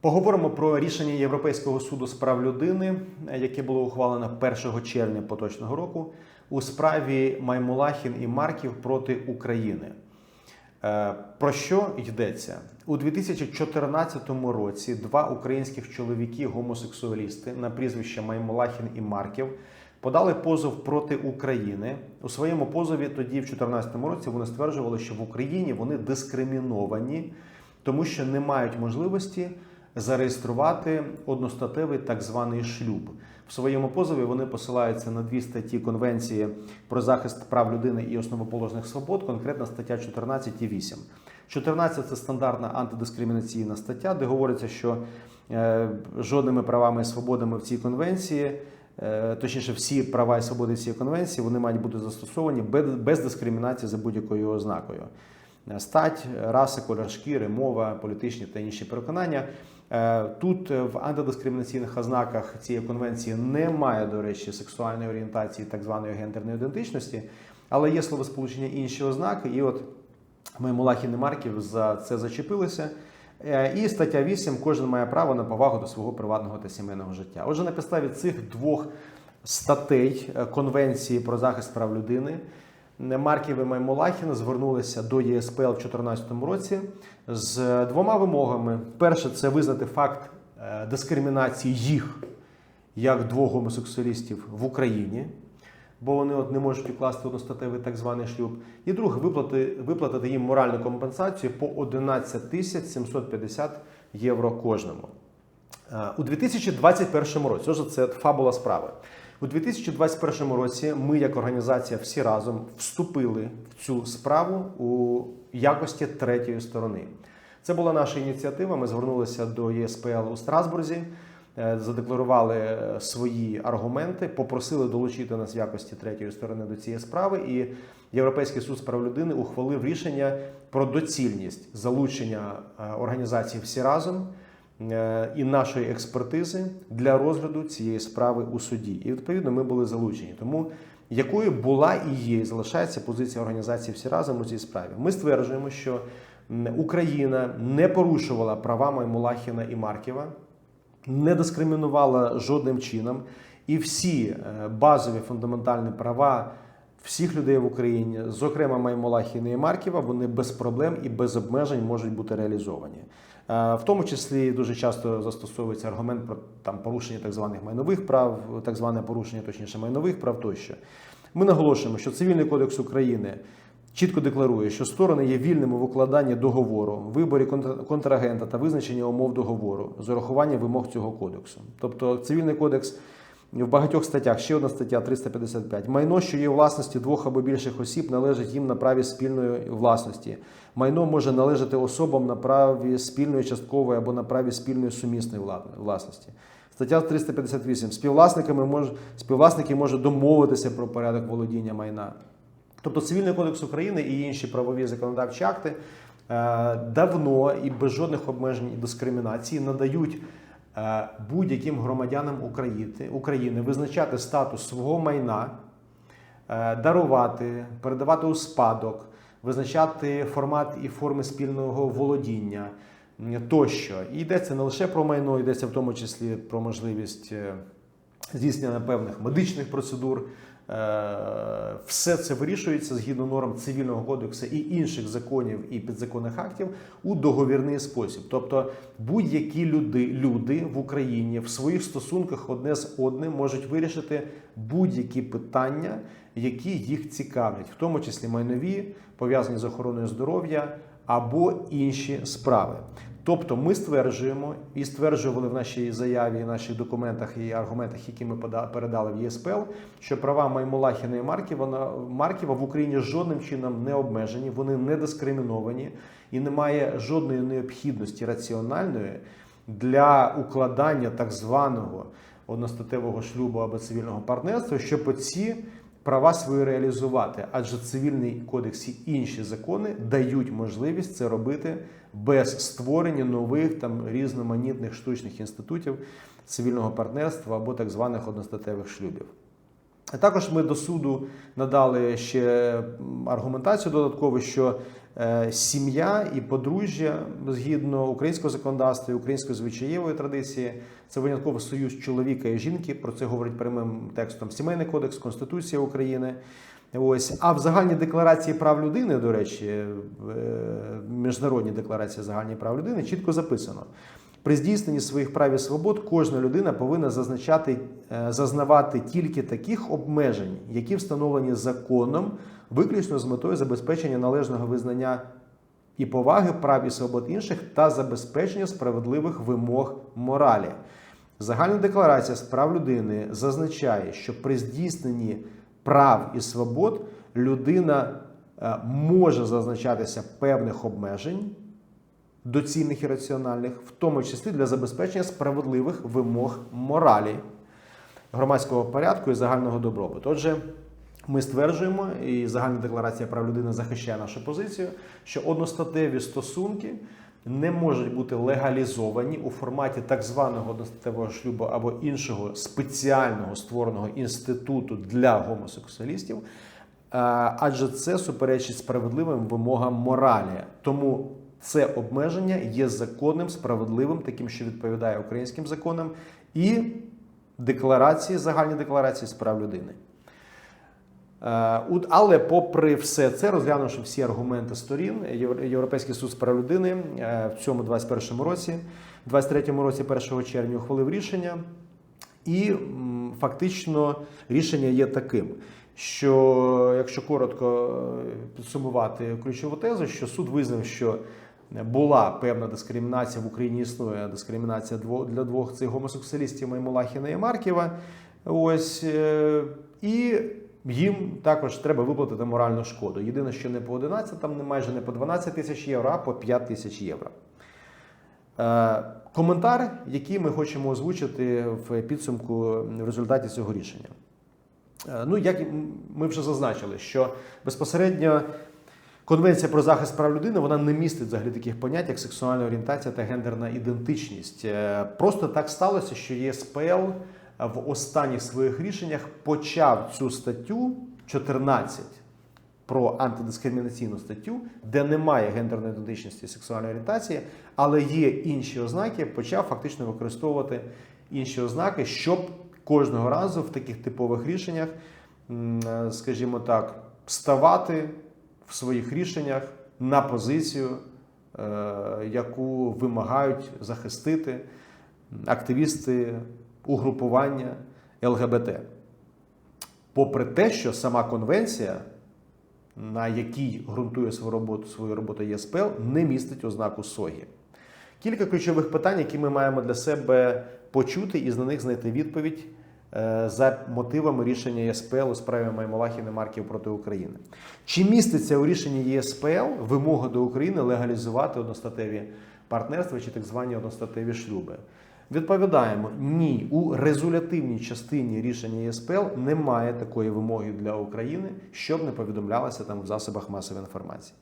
Поговоримо про рішення Європейського суду з прав людини, яке було ухвалено 1 червня поточного року у справі Маймулахін і Марків проти України. Е, Про що йдеться у 2014 році? Два українських чоловіки, гомосексуалісти на прізвище Маймулахін і Марків подали позов проти України. У своєму позові тоді, в 2014 році, вони стверджували, що в Україні вони дискриміновані, тому що не мають можливості зареєструвати одностатевий так званий шлюб. В своєму позові вони посилаються на дві статті Конвенції про захист прав людини і основоположних свобод, конкретно стаття 14 і 8. 14 – це стандартна антидискримінаційна стаття, де говориться, що е, жодними правами і свободами в цій конвенції, е, точніше, всі права і свободи цієї конвенції, вони мають бути застосовані без, дискримінації за будь-якою ознакою. Стать, раси, колір шкіри, мова, політичні та інші переконання. Е, Тут е, в антидискримінаційних ознаках цієї конвенції немає, до речі, сексуальної орієнтації, так званої гендерної ідентичності, але є словосполучення інші ознаки, і от Маймулахін і Марків за це зачепилися. Е, І стаття 8. Кожен має право на повагу до свого приватного та сімейного життя. Отже, на підставі цих двох статей Конвенції про захист прав людини. Марків і Маймулахін звернулися до ЄСПЛ в 2014 році з двома вимогами: перше це визнати факт е, дискримінації їх як двох гомосексуалістів в Україні, бо вони от не можуть укласти одностатевий так званий шлюб. І друге виплати, виплатити їм моральну компенсацію по 11 тисяч 750 євро кожному. Е, У 2021 році, це фабула справи. У 2021 році ми, як організація, всі разом вступили в цю справу у якості третьої сторони. Це була наша ініціатива. Ми звернулися до ЄСПЛ у Страсбурзі, е, задекларували е, свої аргументи, попросили долучити нас в якості третьої сторони до цієї справи. І Європейський суд з прав людини ухвалив рішення про доцільність залучення е, організації всі разом і нашої експертизи для розгляду цієї справи у суді. І відповідно ми були залучені. Тому якою була і є, і залишається позиція організації всі разом у цій справі. Ми стверджуємо, що Україна не порушувала права Маймулахіна і Марківа, не дискримінувала жодним чином, і всі е, базові фундаментальні права всіх людей в Україні, зокрема Маймулахіна і Марківа, вони без проблем і без обмежень можуть бути реалізовані. Е, В тому числі дуже часто застосовується аргумент про там порушення так званих майнових прав, так зване порушення, точніше майнових прав тощо. Ми наголошуємо, що Цивільний кодекс України чітко декларує, що сторони є вільними в укладанні договору, виборі контрагента та визначення умов договору з урахуванням вимог цього кодексу. Тобто, цивільний кодекс в багатьох статтях, ще одна стаття 355. Майно, що є власності двох або більших осіб, належить їм на праві спільної власності. Майно може належати особам на праві спільної часткової або на праві спільної сумісної вла- власності. Стаття 358. Співвласниками мож, співвласники можуть домовитися про порядок володіння майна. Тобто Цивільний кодекс України і інші правові законодавчі акти е, давно і без жодних обмежень і дискримінації надають е, будь-яким громадянам України, України визначати статус свого майна, е, дарувати, передавати у спадок, визначати формат і форми спільного володіння тощо. І йдеться не лише про майно, йдеться в тому числі про можливість е, здійснення певних медичних процедур. Е, Все це вирішується згідно норм цивільного кодексу і інших законів і підзаконних актів у договірний спосіб. Тобто будь-які люди, люди в Україні в своїх стосунках одне з одним можуть вирішити будь-які питання, які їх цікавлять, в тому числі майнові, пов'язані з охороною здоров'я або інші справи. Тобто ми стверджуємо і стверджували в нашій заяві, наших документах і аргументах, які ми передали в ЄСПЛ, що права Маймулахіна і Марківа, Марківа в Україні жодним чином не обмежені, вони не дискриміновані і немає жодної необхідності раціональної для укладання так званого одностатевого шлюбу або цивільного партнерства, щоб ці права свої реалізувати, адже цивільний кодекс і інші закони дають можливість це робити без створення нових там різноманітних штучних інститутів цивільного партнерства або так званих одностатевих шлюбів. Також ми до суду надали ще аргументацію додаткову, що сім'я і подружжя згідно українського законодавства і української звичаєвої традиції. Це винятково союз чоловіка і жінки. Про це говорить прямим текстом Сімейний кодекс, Конституція України. Ось, а в загальній декларації прав людини, до речі, е, міжнародній декларації загальні прав людини чітко записано. При здійсненні своїх прав і свобод кожна людина повинна зазначати, е, зазнавати тільки таких обмежень, які встановлені законом, виключно з метою забезпечення належного визнання і поваги прав і свобод інших та забезпечення справедливих вимог моралі. Загальна декларація з прав людини зазначає, що при здійсненні прав і свобод людина е, може зазначатися певних обмежень, доцільних і раціональних, в тому числі для забезпечення справедливих вимог моралі, громадського порядку і загального добробуту. Отже, ми стверджуємо, і загальна декларація прав людини захищає нашу позицію, що одностатеві стосунки не можуть бути легалізовані у форматі так званого одностатевого шлюбу або іншого спеціального створеного інституту для гомосексуалістів, адже це суперечить справедливим вимогам моралі. Тому це обмеження є законним, справедливим, таким, що відповідає українським законам, і декларації, загальні декларації з прав людини. Е, Але, попри все це, розглянувши всі аргументи сторін, Євро- Європейський суд з прав людини е, в цьому 21-му році, в 23 році, 1 червня, ухвалив рішення, і фактично рішення є таким. Що, якщо коротко е, підсумувати ключову тезу, що суд визнав, що була певна дискримінація в Україні існує дискримінація для двох цих гомосексуалістів Маймулахіна і Марківа. Ось е, і їм також треба виплатити моральну шкоду. Єдине, що не по 11, там не майже не по 12 тисяч євро, а по 5 тисяч євро. Е, Коментар, який ми хочемо озвучити в підсумку в результаті цього рішення. Е, Ну, як ми вже зазначили, що безпосередньо Конвенція про захист прав людини вона не містить взагалі таких понять, як сексуальна орієнтація та гендерна ідентичність. Е, Просто так сталося, що ЄСПЛ в останніх своїх рішеннях почав цю статтю 14 про антидискримінаційну статтю, де немає гендерної ідентичності і сексуальної орієнтації, але є інші ознаки, почав фактично використовувати інші ознаки, щоб кожного разу в таких типових рішеннях, е, скажімо так, ставати в своїх рішеннях на позицію, е, яку вимагають захистити активісти угрупування ЛГБТ. Попри те, що сама конвенція, на якій ґрунтує свою роботу, свою роботу ЄСПЛ, не містить ознаку СОГІ. Кілька ключових питань, які ми маємо для себе почути і на них знайти відповідь за мотивами рішення ЄСПЛ у справі Маймолахіни Марків проти України. Чи міститься у рішенні ЄСПЛ вимога до України легалізувати одностатеві партнерства чи так звані одностатеві шлюби? Відповідаємо, ні, у резолютивній частині рішення ЄСПЛ немає такої вимоги для України, щоб не повідомлялося там в засобах масової інформації.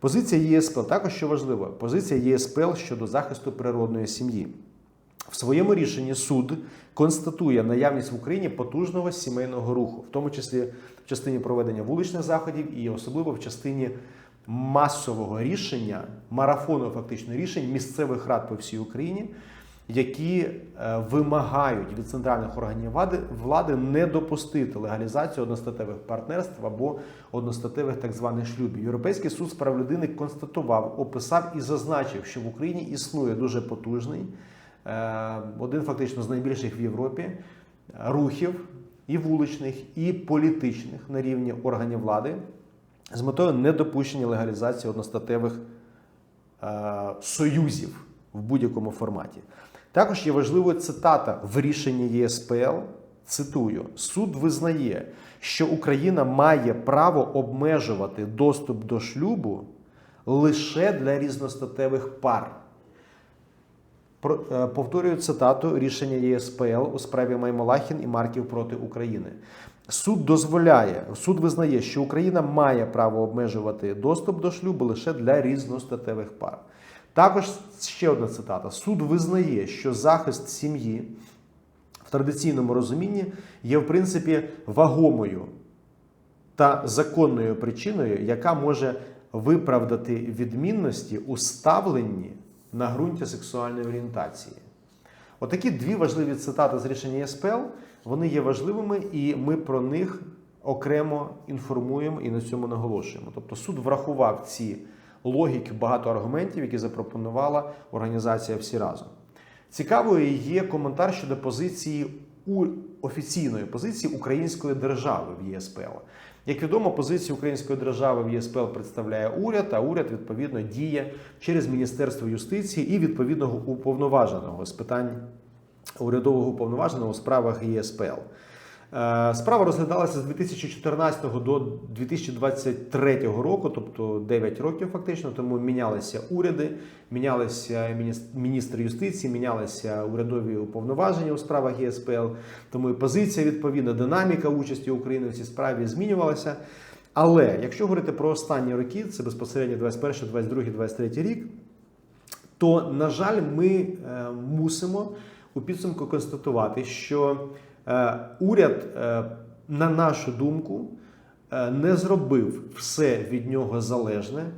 Позиція ЄСПЛ також що важливо, позиція ЄСПЛ щодо захисту природної сім'ї. В своєму рішенні суд констатує наявність в Україні потужного сімейного руху, в тому числі в частині проведення вуличних заходів і особливо в частині масового рішення, марафону фактично рішень місцевих рад по всій Україні, які е, вимагають від центральних органів влади, влади не допустити легалізацію одностатевих партнерств або одностатевих так званих шлюбів. Європейський суд з прав людини констатував, описав і зазначив, що в Україні існує дуже потужний, один фактично з найбільших в Європі е, рухів і вуличних, і політичних на рівні органів влади з метою недопущення легалізації одностатевих е, союзів в будь-якому форматі. Також є важливою цитата в рішенні ЄСПЛ. Цитую: суд визнає, що Україна має право обмежувати доступ до шлюбу лише для різностатевих пар. Е, Повторюю цитату рішення ЄСПЛ у справі Маймолахін і Марків проти України. Суд дозволяє, суд визнає, що Україна має право обмежувати доступ до шлюбу лише для різностатевих пар. Також ще одна цитата: суд визнає, що захист сім'ї в традиційному розумінні є в принципі вагомою та законною причиною, яка може виправдати відмінності у ставленні на ґрунті сексуальної орієнтації. Отакі дві важливі цитати з рішення ЄСПЛ, вони є важливими, і ми про них окремо інформуємо і на цьому наголошуємо. Тобто суд врахував ці логіки, багато аргументів, які запропонувала організація всі разом. Цікавою є коментар щодо позиції у офіційної позиції української держави в ЄСПЛ. Як відомо, позицію української держави в ЄСПЛ представляє уряд, а уряд відповідно діє через Міністерство юстиції і відповідного уповноваженого з питань урядового уповноваженого у справах ЄСПЛ. Е, Справа розглядалася з 2014 до 2023 року, тобто 9 років фактично. Тому мінялися уряди, мінялися мініс- міністр юстиції, мінялися урядові уповноваження у справах ЄСПЛ. Тому і позиція відповідна, динаміка участі України в цій справі змінювалася. Але якщо говорити про останні роки, це безпосередньо 21, 22, 23 рік, то, на жаль, ми е, мусимо у підсумку констатувати, що уряд, е, на нашу думку, е, не зробив все від нього залежне е,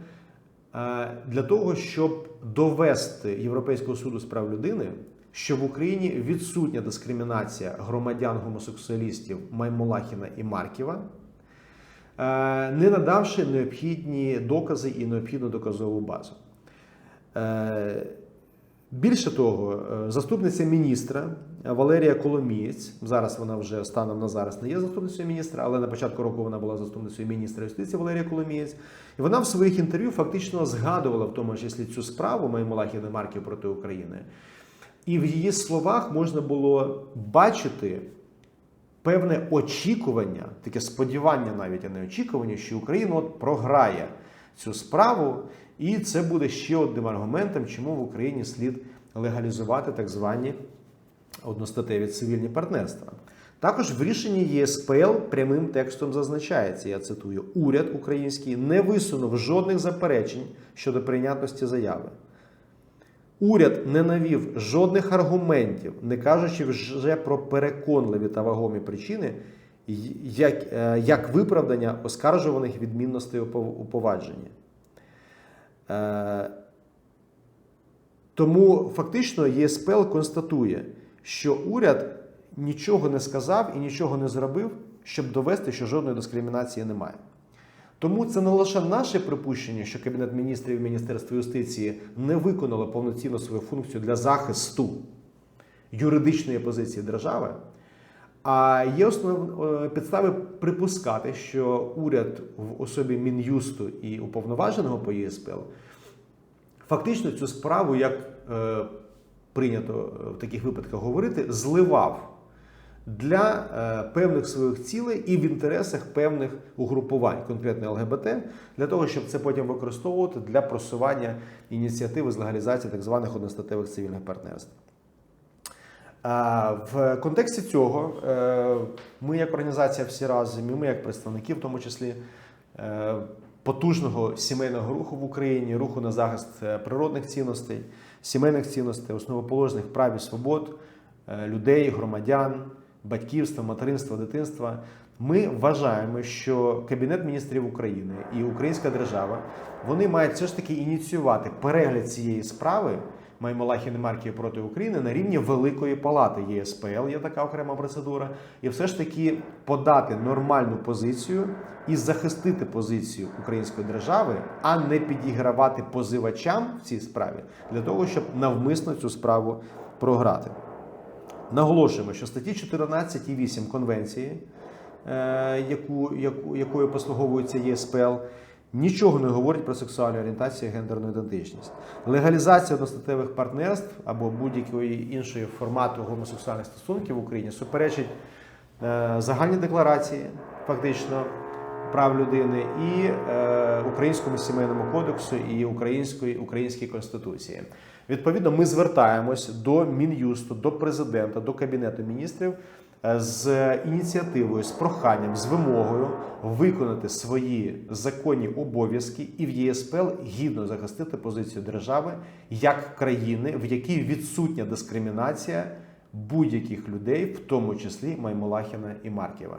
для того, щоб довести Європейського суду з прав людини, що в Україні відсутня дискримінація громадян гомосексуалістів Маймолахіна і Марківа, е, не надавши необхідні докази і необхідну доказову базу. Е, Більше того, е, заступниця міністра Валерія Коломієць, зараз вона вже станом на зараз не є заступницею міністра, але на початку року вона була заступницею міністра юстиції Валерія Коломієць. І вона в своїх інтерв'ю фактично згадувала в тому числі цю справу Маймолахів і Марків проти України. І в її словах можна було бачити певне очікування, таке сподівання навіть, а не очікування, що Україна от програє цю справу, і це буде ще одним аргументом, чому в Україні слід легалізувати так звані одностатеві цивільні партнерства. Також в рішенні ЄСПЛ прямим текстом зазначається, я цитую, уряд український не висунув жодних заперечень щодо прийнятності заяви. Уряд не навів жодних аргументів, не кажучи вже про переконливі та вагомі причини, як, е, як виправдання оскаржуваних відмінностей у. Е, Тому фактично ЄСПЛ констатує, що уряд нічого не сказав і нічого не зробив, щоб довести, що жодної дискримінації немає. Тому це не лише наше припущення, що Кабінет міністрів і Міністерство юстиції не виконало повноцінно свою функцію для захисту юридичної позиції держави. А є основ е, підстави припускати, що уряд в особі Мін'юсту і уповноваженого по ЄСПЛ фактично цю справу, як е, прийнято в таких випадках говорити, зливав для е, певних своїх цілей і в інтересах певних угрупувань, конкретно ЛГБТ, для того, щоб це потім використовувати для просування ініціативи з легалізації так званих одностатевих цивільних партнерств. В контексті цього е, ми, як організація всі разом, і ми, як представники, в тому числі е, потужного сімейного руху в Україні, руху на захист е, природних цінностей, сімейних цінностей, основоположних прав і свобод е, людей, громадян, батьківства, материнства, дитинства. Ми вважаємо, що Кабінет міністрів України і Українська держава вони мають все ж таки ініціювати перегляд цієї справи. Маймолахін і Марків проти України на рівні Великої Палати ЄСПЛ, є така окрема процедура, і все ж таки подати нормальну позицію і захистити позицію української держави, а не підігравати позивачам в цій справі для того, щоб навмисно цю справу програти. Наголошуємо, що статті 14 і 8 конвенції, е, яку, яку, якою послуговується ЄСПЛ, нічого не говорить про сексуальну орієнтацію і гендерну ідентичність. Легалізація одностатевих партнерств або будь-якої іншої формату гомосексуальних стосунків в Україні суперечить е, загальній декларації, фактично. Прав людини і е, Українському сімейному кодексу і Української Українській конституції. Відповідно, ми звертаємось до Мін'юсту, до президента, до кабінету міністрів з ініціативою, з проханням, з вимогою виконати свої законні обов'язки і в ЄСПЛ гідно захистити позицію держави як країни, в якій відсутня дискримінація будь-яких людей, в тому числі Маймолахіна і Марківа.